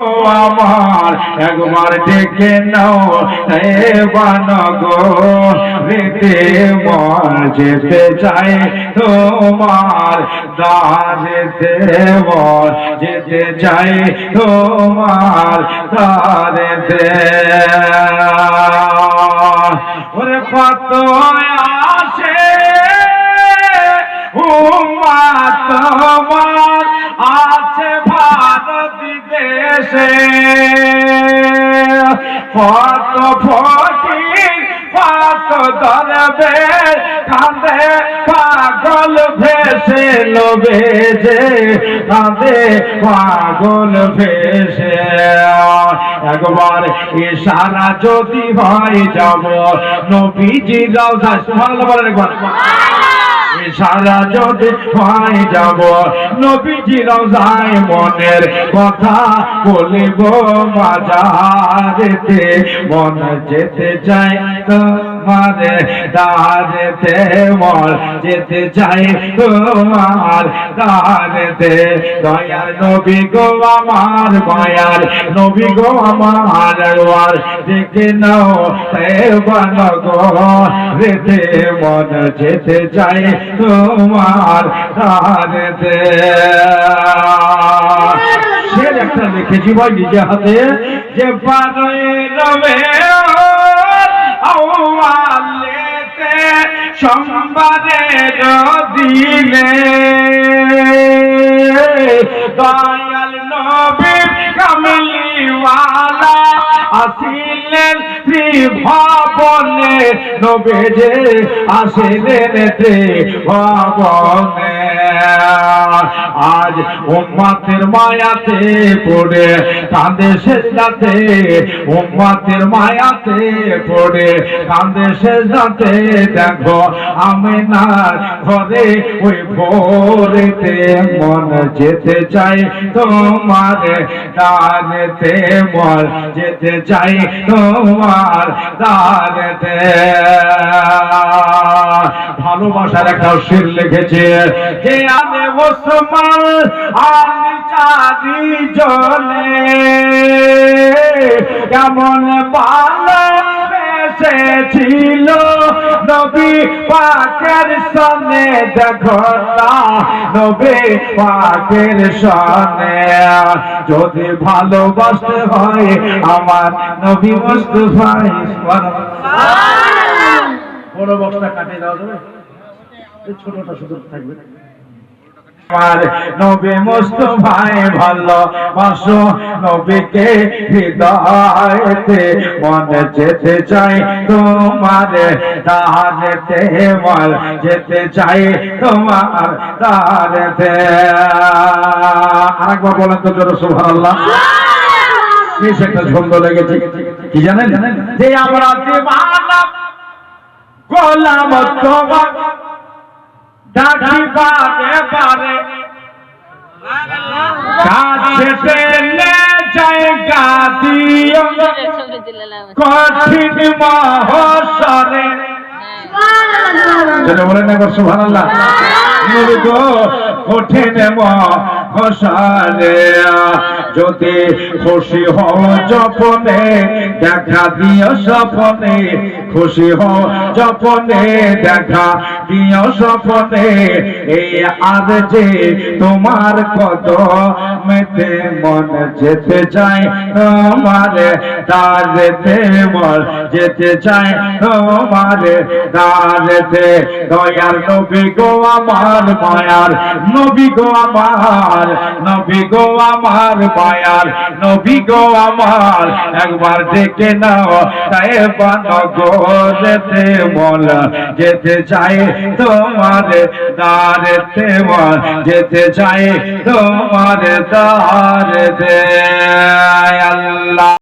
আমার, একবার ডেকে নাও বান গো রেতে মন যেতে চাই তোমার দারেতে মন যেতে চাই তোমার দারেতে ওরে কত আসে উম্মা তোমার। দেশে কত ফকির কত দরবে, কাঁদে পাগল ভেসে যে, কাঁদে পাগল ভেসে। একবার ইশারা যদি হয় যাব নবীজি রাজা ভালো বলেন একবার সারা যদি পাই যাব। নবীজি রোজায় মনের কথা বলিব মাজারেতে মন যেতে চাই তোমার দারেতে মন যেতে চাই তোমার দারেতে দয়ার নবী গো আমার মায়ার, নবী গো আমার আর দেখে নাও বান রেতে মন যেতে চাই তোমার দারেতে সে একটা লিখেছি ভাই নিজে হাতে, যে পারে রবে সোমবারের দিনে দয়াল নবী কামলিওয়ালা আসিলেন ভবনে নবেজে আসিলেন ভবনে আজ উম্মাতের মায়াতে পড়ে, কাঁদে শেষাতে উম্মাতের মায়াতে পড়ে, কাঁদে শেষাতে দেখো আমি না ঘরে ওই ভোরেতে মন যেতে চাই, তোমার দানেতে মন যেতে চাই, তোমার দানেতে ভালোবাসার একটা শির লিখেছে যে আমি মুসলমান আমি চারি জনে কেমন ভালো ছিল নবী পাকের সনে দেখো না নবী পাকের সনে। যদি ভালোবাসতে হয় আমার নবী মুস্তফাই বড় বড়টা কাটে দেওয়া যাবে। ছোটটা শুধু থাকবে। নবী মুস্তফায় ভালো। বাসো নবীকে হৃদয়তে, মন যেতে চাই তোমার দারেতে মন যেতে চাই তোমার দারেতে আরেকবার বলেন তো জোর সুবহানাল্লাহ। বেশ একটা ছন্দ লেগেছে। কি জানেন? যে আমরা দেবানা গোলাম তোমার ডাকি বারে। বারে কাছে পেলে জায়গা দিও। কঠিন মহসরে। যেটা বলেন একবার কঠিন মহসরে। যদি খুশি হও যপনে দেখা দিও স্বপনে। খুশি হও যপনে দেখা। দিও স্বপনে, এই আর যে তোমার কত মেতে মন যেতে চাই তোমার দারেতে মন যেতে চাই তোমার দারেতে দয়ার নবী গো আমার মায়ার, নবী গো আমার, নবী গো আমার মায়ার, নবী গো আমার। একবার দেখে নাও, তাই বানগরেতে মন যেতে চাই তোমার দারেতে বল যেতে চাই তোমার দারেতে আল্লাহ।